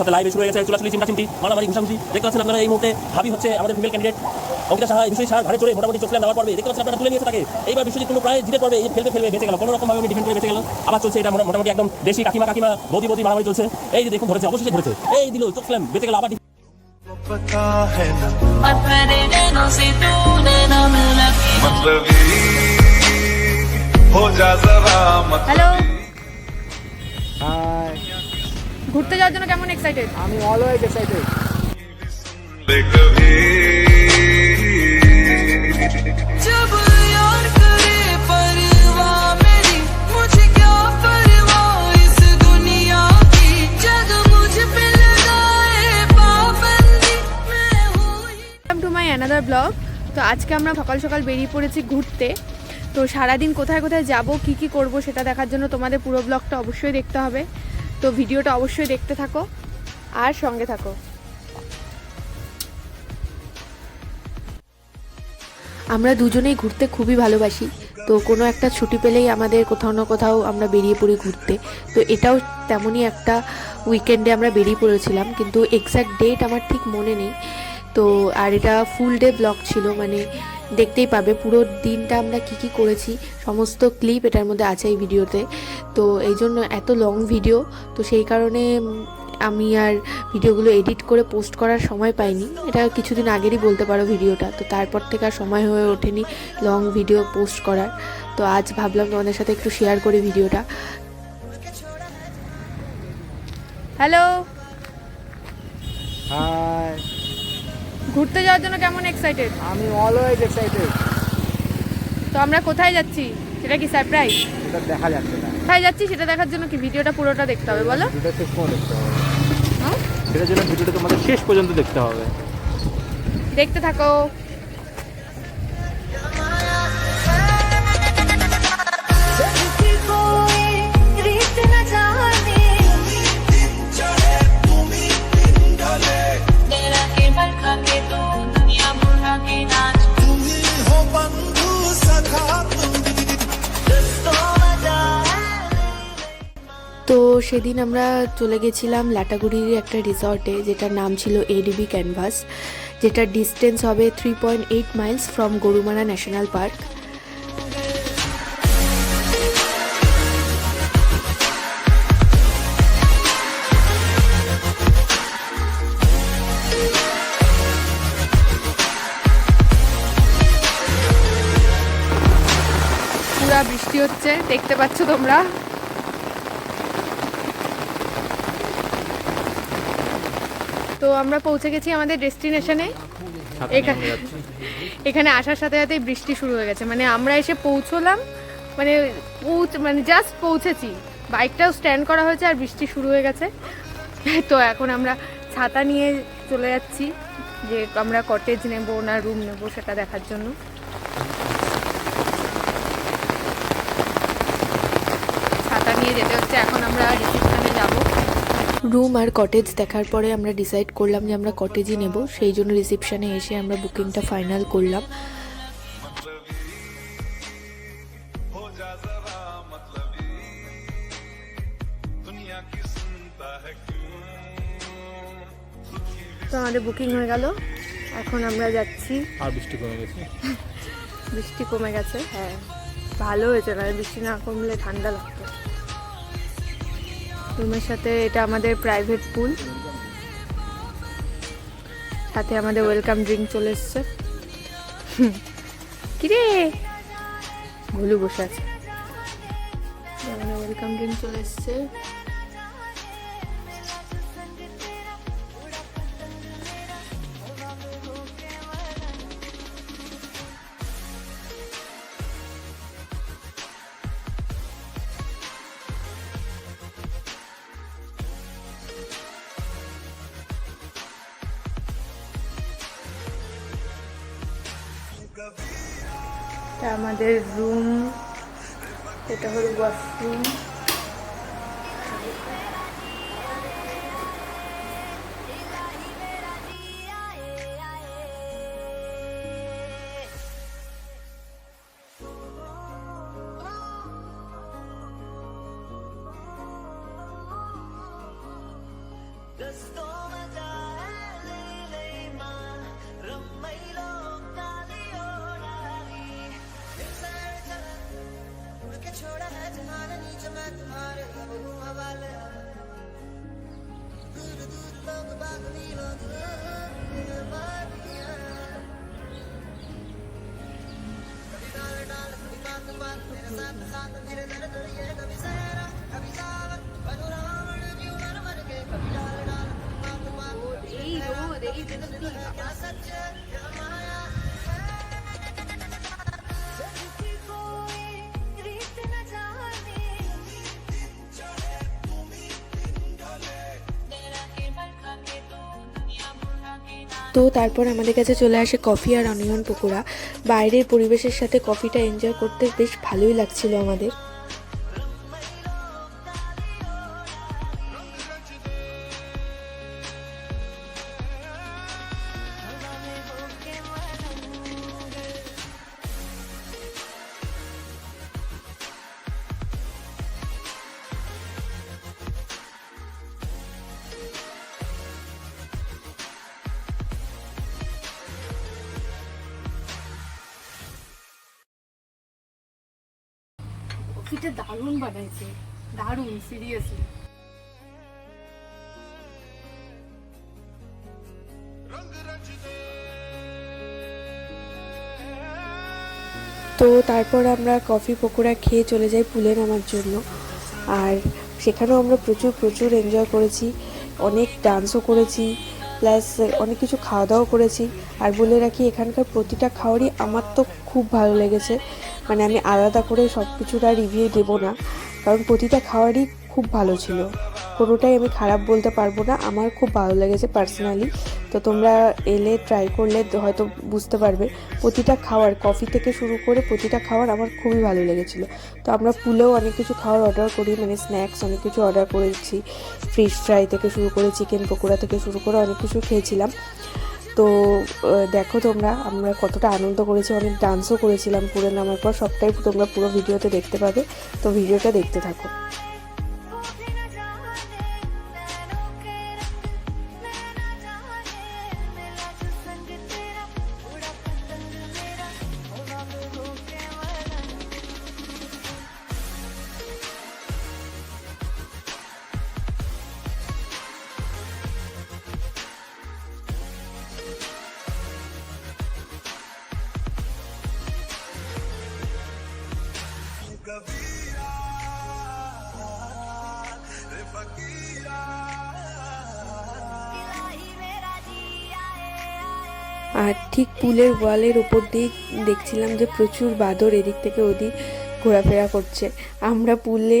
সাথে লাইভে শুরু হয়ে গেছে চুলাচুলি চিমটা চিমটি মারামারি ঘুষাঘুষি দেখতে পাচ্ছেন আপনারা এই মুহূর্তে হাবি হচ্ছে আমাদের ফিমেল ক্যান্ডিডেট অঙ্কিতা সাহা বিশ্বজিৎ সাহা ঘাড়ে চড়ে মোটামুটি চোখলে নেওয়ার পর্বে দেখতে পাচ্ছেন আপনারা তুলে নিয়েছে তাকে এইবার বিশ্বজিৎ কোনো প্রায় জিতে পড়বে এই ফেলতে ফেলবে বেঁচে গেল কোনো রকম ভাবে ডিফেন্ড করে বেঁচে গেল আবার চলছে এটা মোটা- মোটামুটি একদম দেশি কাকিমা কাকিমা বৌদি বৌদি মারামারি চলছে এই যে দেখুন ধরেছে অবশ্যই ধরেছে এই দিল চোখ ফেলেন বেঁচে গেল আবার पता है ना और तेरे नैनों से तूने ना मिला कि मतलब हो जा जरा मतलब হ্যালো ঘুরতে যাওয়ার জন্য কেমন এক্সাইটেড আমি অলওয়েজ এক্সাইটেড অ্যানাদার ব্লগ তো আজকে আমরা সকাল সকাল বেরিয়ে পড়েছি ঘুরতে। তো সারাদিন কোথায় কোথায় যাব কি কি করব সেটা দেখার জন্য তোমাদের পুরো ব্লগটা অবশ্যই দেখতে হবে। তো ভিডিওটা অবশ্যই দেখতে থাকো আর সঙ্গে থাকো। আমরা দুজনেই ঘুরতে খুবই ভালোবাসি, তো কোনো একটা ছুটি পেলেই আমাদের কোথাও না কোথাও আমরা বেরিয়ে পড়ি ঘুরতে। তো এটাও তেমনই একটা উইকেন্ডে আমরা বেরিয়ে পড়েছিলাম, কিন্তু এক্স্যাক্ট ডেট আমার ঠিক মনে নেই। তো আর এটা ফুল ডে ব্লগ ছিল মানে দেখতেই পাবে। পুরো দিনটা আমরা কি কি করেছি, সমস্ত ক্লিপ এটার মধ্যে আছে এই ভিডিওতে। তো এই জন্য এত লং ভিডিও তো সেই কারণে আমি আর ভিডিওগুলো এডিট করে পোস্ট করার সময় পাইনি। এটা কিছুদিন আগেরই বলতে পারো ভিডিওটা, তো তারপর থেকে আর সময় হয়ে ওঠেনি লং ভিডিও পোস্ট করার। তো আজ ভাবলাম তোমাদের সাথে একটু শেয়ার করি ভিডিওটা। হ্যালো হাই ঘুরতে যাওয়ার জন্য কেমন এক্সাইটেড আমি অলওয়েজ এক্সাইটেড তো আমরা কোথায় যাচ্ছি? সেটা কি সারপ্রাইজ সেটা দেখা যাচ্ছে না। কোথায় যাচ্ছি সেটা দেখার জন্য কি ভিডিওটা পুরোটা দেখতে হবে বলো? ভিডিওটা শেষ পর্যন্ত দেখতে হবে। হ্যাঁ সেটার জন্য ভিডিওটা তোমাদের শেষ পর্যন্ত দেখতে হবে। দেখতে থাকো। তো সেদিন আমরা চলে গেছিলাম লাটাগুড়ির একটা রিসর্টে, যেটার নাম ছিল এডিবি ক্যানভাস যেটার ডিস্টেন্স হবে three point eight miles from Gorumara national park পুরা বৃষ্টি হচ্ছে, দেখতে পাচ্ছ তোমরা? আমরা পৌঁছে গেছি আমাদের ডেস্টিনেশনে। এখানে এখানে আসার সাথে সাথেই বৃষ্টি শুরু হয়ে গেছে। মানে আমরা এসে পৌঁছলাম মানে পৌঁছ মানে জাস্ট পৌঁছেছি। বাইকটাও স্ট্যান্ড করা হয়েছে আর বৃষ্টি শুরু হয়ে গেছে। তো এখন আমরা ছাতা নিয়ে চলে যাচ্ছি যে আমরা কটেজ নেব না রুম নেব সেটা দেখার জন্য। ছাতা নিয়ে যেতে হচ্ছে। এখন আমরা যাব রুম আর কটেজ দেখার পরে আমরা ডিসাইড করলাম যে আমরা কটেজই নেব। সেই জন্য রিসেপশানে এসে আমরা বুকিংটা ফাইনাল করলাম। তো আমাদের বুকিং হয়ে গেল। এখন আমরা যাচ্ছি। আর বৃষ্টি কমে গেছে? বৃষ্টি কমে গেছে হ্যাঁ। ভালো হয়েছে না বৃষ্টি না কমলে ঠান্ডা লাগত। রুমের সাথে এটা আমাদের প্রাইভেট পুল সাথে আমাদের ওয়েলকাম ড্রিঙ্ক চলে এসছে। কিরে? ভুলু বসে আছে। ওয়েলকাম ড্রিঙ্ক চলে এসছে। এটা আমাদের রুম এটা হলো ওয়াশরুম তো তারপর আমাদের কাছে চলে আসে কফি আর অনিয়ন পকোড়া। বাইরের পরিবেশের সাথে কফিটা এনজয় করতে বেশ ভালোই লাগছিল আমাদের। কফিটা দারুণ বানাইছে। দারুণ সিরিয়াসলি তো তারপর আমরা কফি পকোড়া খেয়ে চলে যাই পুলে নামার জন্য। আর সেখানেও আমরা প্রচুর প্রচুর এনজয় করেছি। অনেক ডান্সও করেছি প্লাস অনেক কিছু খাওয়া দাওয়াও করেছি। আর বলে রাখি, এখানকার প্রতিটা খাওয়ারই আমার তো খুব ভালো লেগেছে। মানে আমি আলাদা করে সব কিছুটা রিভিউ দেবো না। কারণ প্রতিটা খাওয়ারই খুব ভালো ছিল। কোনোটাই আমি খারাপ বলতে পারব না। আমার খুব ভালো লেগেছে পার্সোনালি তো তোমরা এলে ট্রাই করলে হয়তো বুঝতে পারবে। প্রতিটা খাওয়ার কফি থেকে শুরু করে প্রতিটা খাওয়ার আমার খুবই ভালো লেগেছিলো। তো আমরা পুলেও অনেক কিছু খাওয়ার অর্ডার করি মানে স্ন্যাক্স অনেক কিছু অর্ডার করেছি। ফিশ ফ্রাই থেকে শুরু করে চিকেন পকোড়া থেকে শুরু করে অনেক কিছু খেয়েছিলাম। তো দেখো তোমরা, আমরা কতটা আনন্দ করেছি, অনেক ডান্সও করেছিলাম, পুরে নামার পর সবটাই তোমরা পুরো ভিডিওতে দেখতে পাবে, তো ভিডিওটা দেখতে থাকো। ঠিক পুলের ওয়ালের ওপর দিয়ে দেখছিলাম যে প্রচুর বাদর এদিক থেকে ওদিক ঘোরাফেরা করছে। আমরা পুলে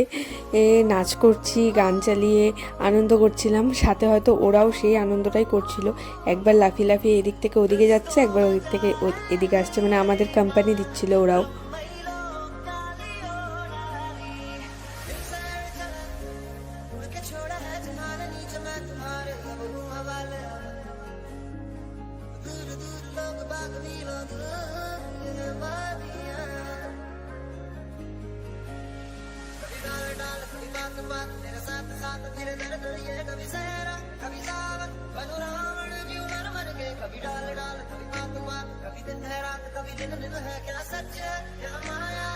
নাচ করছি, গান চালিয়ে আনন্দ করছিলাম। সাথে হয়তো ওরাও সেই আনন্দটাই করছিল। একবার লাফিয়ে লাফিয়ে এদিক থেকে ওদিকে যাচ্ছে, একবার ওদিক থেকে এদিকে আসছে। মানে আমাদের কোম্পানি দিচ্ছিল ওরাও। बाग भी लोग बागियां कभी डाल डाल कभी बात बात मेरे साथ साथ धीरे धीरे धीरे कभी सहरा कभी सावन बनू रावण क्यों मर मर के कभी डाल डाल कभी बात बात कभी दिन है रात कभी दिन दिन है क्या सच है क्या माया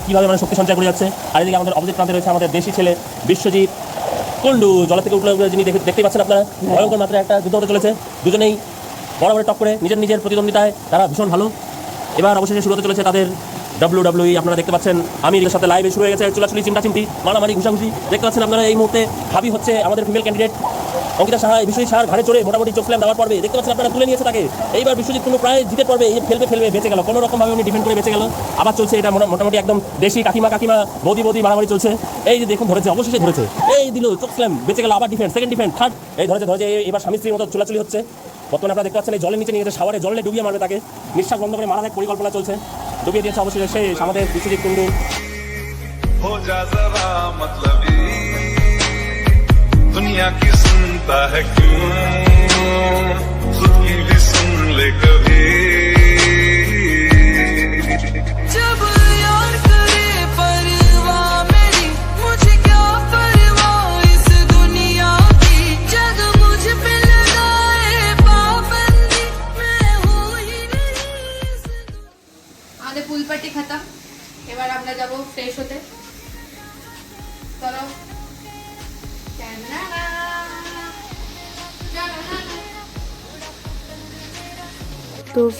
কীভাবে মানে শক্তি সঞ্চয় করে যাচ্ছে। আর এদিকে আমাদের অপোজিট প্রান্তে রয়েছে আমাদের দেশি ছেলে বিশ্বজিৎ কুন্ডু জলের থেকে উঠলে যিনি দেখে- দেখতেই পাচ্ছেন আপনারা। ভয়ঙ্কর মাত্রা একটা যুদ্ধ হতে চলেছে। দুজনেই বড় বড় টপ করে নিজের নিজের প্রতিদ্বন্দ্বিতায় তারা ভীষণ ভালো। এবার অবশেষে শুরু হতে চলেছে তাদের ডাব্লিউ ডাব্লিউ আপনারা দেখতে পাচ্ছেন। আমি এর সাথে লাইভে শুরু হয়ে গেছে চুলাচুলি চিমটা চিমটি মারামারি ঘুষাঘুষি। দেখতে পাচ্ছেন আপনারা এই মুহূর্তে হাবি হচ্ছে আমাদের ফিমেল ক্যান্ডিডেট অঙ্কিতা সাহা এই বিশ্বজিৎ সাহার ঘাড়ে চড়ে মোটামুটি চোখ ফ্ল্যাম দেওয়ার পর্বে দেখতে পাচ্ছেন আপনারা তুলে নিয়েছে তাকে এইবার বিশ্বজিৎ কোনো প্রায় জিতে পড়বে এই ফেলবে ফেলবে বেঁচে গেল কোনো রকমভাবে উনি ডিফেন্ড করে বেঁচে গেল আবার চলছে এটা মোটা- মোটামুটি একদম দেশি কাকিমা কাকিমা বৌদি বৌদি মারামারি চলছে এই যে দেখুন ধরেছে অবশেষে ধরেছে এই দিল চোখ ফ্ল্যাম বেঁচে গেল আবার ডিফেন্ড সেকেন্ড ডিফেন্ড থার্ড এই ধরেছে ধরেছে এই- এবার স্বামী স্ত্রীর মতো চুলাচুলি হচ্ছে বর্তমানে আপনারা দেখতে পাচ্ছেন এই জলের নিচে নিয়ে গেছে শাওয়ারে জলে ডুবিয়ে মারবে তাকে নিঃশ্বাস বন্ধ করে মারার এক পরিকল্পনা চলছে ডুবিয়ে দিয়েছে অবশেষে শেষ আমাদের বিশ্বজিৎ কুন্ডু हो जा जरा मतलबी दुनिया की सुनता है क्यों खुद की भी सुन ले कभी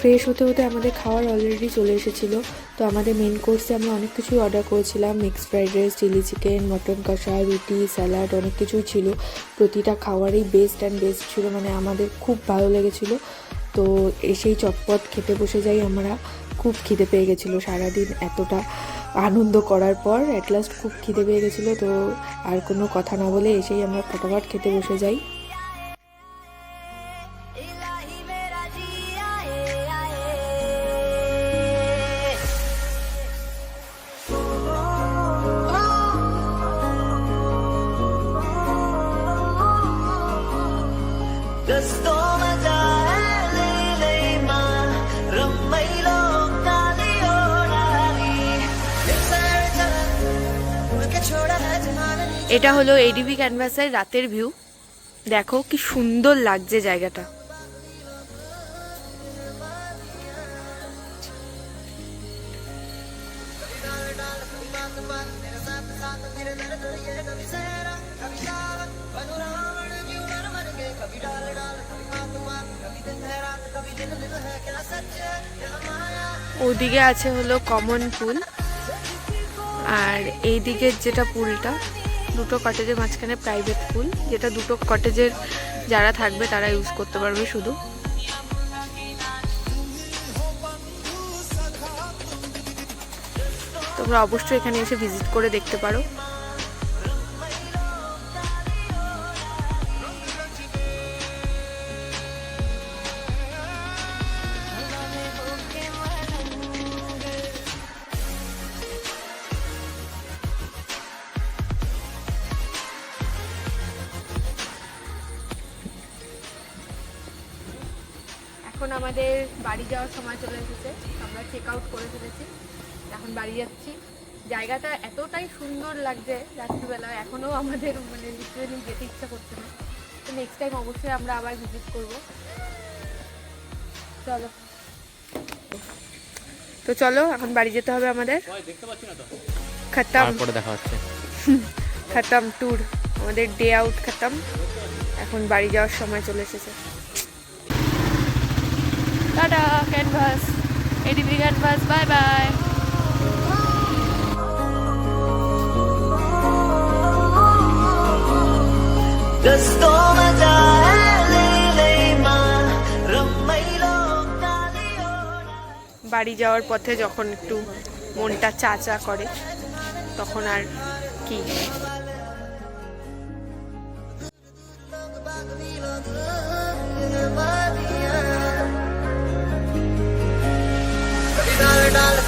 ফ্রেশ হতে হতে আমাদের খাওয়ার অলরেডি চলে এসেছিল। তো আমাদের মেন কোর্সে আমরা অনেক কিছুই অর্ডার করেছিলাম। Mixed fried rice chilli chicken mutton কষা, রুটি স্যালাড অনেক কিছুই ছিল। প্রতিটা খাওয়ারই বেস্ট অ্যান্ড বেস্ট ছিল। মানে আমাদের খুব ভালো লেগেছিলো। তো এসেই চটপট খেতে বসে যাই আমরা। খুব খিদে পেয়ে গেছিল সারাদিন এতটা আনন্দ করার পর। অ্যাট লাস্ট খুব খিদে পেয়ে গেছিল। তো আর কোনো কথা না বলে এসেই আমরা ফটাফট খেতে বসে যাই। এটা হলো এডিবি ক্যানভাসের রাতের ভিউ দেখো কি সুন্দর লাগছে জায়গাটা। ওদিকে আছে হলো কমন পুল আর এই দিকের যেটা পুলটা দুটো কটেজের মাঝখানে প্রাইভেট পুল যেটা দুটো কটেজের যারা থাকবে তারা ইউজ করতে পারবে শুধু। তোমরা অবশ্যই এখানে এসে ভিজিট করে দেখতে পারো। এখন আমাদের বাড়ি যাওয়ার সময় চলে এসেছে। আমরা চেক আউট করে ফেলেছি। এখন বাড়ি যাচ্ছি। জায়গাটা এতটাই সুন্দর লাগছে রাত্রিবেলা এখনও আমাদের মানে লিটারেলি যেতে ইচ্ছা করছে না। তো নেক্সট টাইম অবশ্যই আমরা আবার ভিজিট করব। চলো। তো চলো এখন বাড়ি যেতে হবে আমাদের। খতম। তারপরে দেখা হচ্ছে। খতম ট্যুর আমাদের ডে আউট খতম। এখন বাড়ি যাওয়ার সময় চলে এসেছে। Tata canvas ADB canvas bye bye majale lema বাড়ি যাওয়ার পথে যখন একটু মনটা চা চা করে তখন আর কি?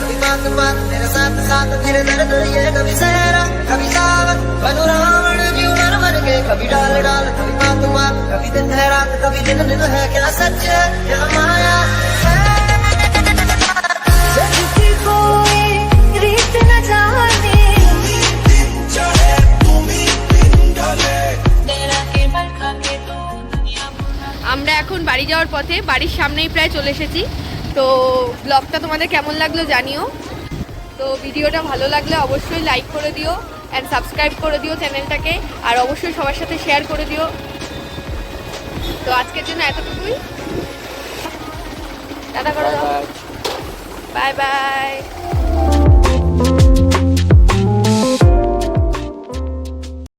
कभी बात बात तेरे साथ साथ फिर दर्द ये कभी सहरा कभी सावन बनू रावण जीव मर मर के कभी डाल डाल कभी बात बात कभी दिन है रात कभी दिन दिन है क्या सच है क्या माया है किसी कोई रीत न जाने तेरा केवल खाके तो दुनिया भुला আমরা এখন বাড়ি যাওয়ার পথে বাড়ির সামনেই প্রায় চলে এসেছি তো ব্লগটা তোমাদের কেমন লাগল জানিও। তো ভিডিওটা ভালো লাগলে অবশ্যই লাইক করে দিও অ্যান্ড সাবস্ক্রাইব করে দিও চ্যানেলটাকে আর অবশ্যই সবার সাথে শেয়ার করে দিও। তো আজকের জন্য এতটুকুই। টাটা করে। দাও বাই বাই